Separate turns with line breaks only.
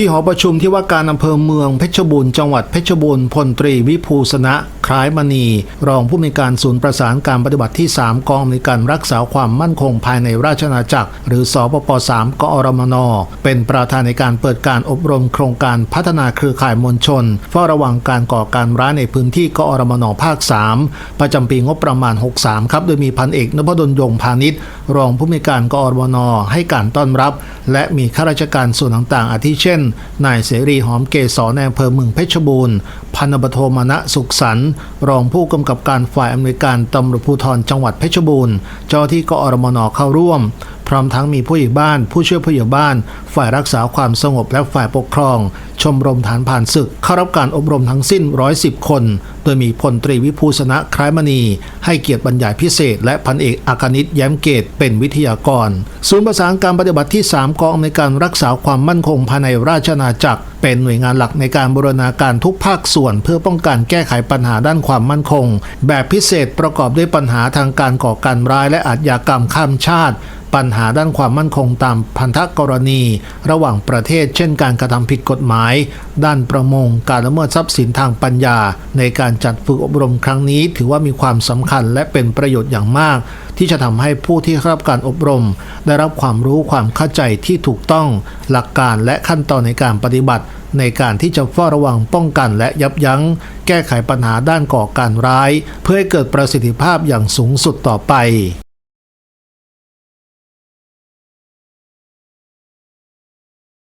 ที่หอประชุมที่ว่าการอำเภอเมืองเพชรบูรณ์จังหวัดเพชรบูรณ์พลตรีวิภูสนะ คล้ายมณี รองผู้มีการศูนย์ประสานการปฏิบัติที่ 3 กองในการรักษาความมั่นคงภายในราชอาณาจักร หรือสปป3กอรมน เป็นประธานในการเปิดการอบรมโครงการพัฒนาเครือข่ายมวลชนเฝ้าระวังการก่อการร้ายในพื้นที่กอรมนภาค 3 ประจำปีงบประมาณ 63 ครับ โดยมีพันเอกนพดลยงพาณิชย์รองผู้มีการกอรมนให้การต้อนรับ และมีข้าราชการส่วนต่างๆ อาทิเช่น นายเสรีหอมเกษรในอำเภอเมืองเพชรบูรณ์ พันตำรวจโทมณะสุขสันต์รองผู้กำกับการฝ่ายอำนวยการตำรวจภูธรจังหวัดเพชรบูรณ์ เจ้าที่กอรมนเข้าร่วม พร้อมทั้งมีผู้ใหญ่บ้าน ผู้ช่วยผู้ใหญ่บ้าน ฝ่ายรักษาความสงบและฝ่ายปกครอง ชมรมฐานผ่านศึก เข้ารับการอบรมทั้งสิ้น 110 คน โดยมีพลตรีวิภูสนะคล้ายมณี ให้เกียรติบรรยายพิเศษ และพันเอกอาคานิตแย้มเกตเป็นวิทยากร ศูนย์ประสานการปฏิบัติที่ 3 กองในการรักษาความมั่นคงภายในราชอาณาจักร เป็นหน่วยงานหลักในการบูรณาการทุกภาคส่วน เพื่อป้องกันแก้ไขปัญหาด้านความมั่นคง แบบพิเศษประกอบด้วยปัญหาทางการก่อการร้ายและอาชญากรรมข้ามชาติ ปัญหาด้านความมั่นคงตามพันธกรณี ระหว่างประเทศ เช่นการกระทำผิดกฎหมาย ด้านประมงการละเมิดทรัพย์สินทางปัญญา ในการจัดฝึกอบรมครั้งนี้ ถือว่ามีความสำคัญและเป็นประโยชน์อย่างมาก ที่จะทำให้ผู้ที่เข้ารับการอบรม ได้รับความรู้ความเข้าใจที่ถูกต้อง หลักการและขั้นตอนในการปฏิบัติ ในการที่จะเฝ้าระวังป้องกันและยับยั้ง แก้ไขปัญหาด้านก่อการร้าย เพื่อให้เกิดประสิทธิภาพอย่างสูงสุดต่อไป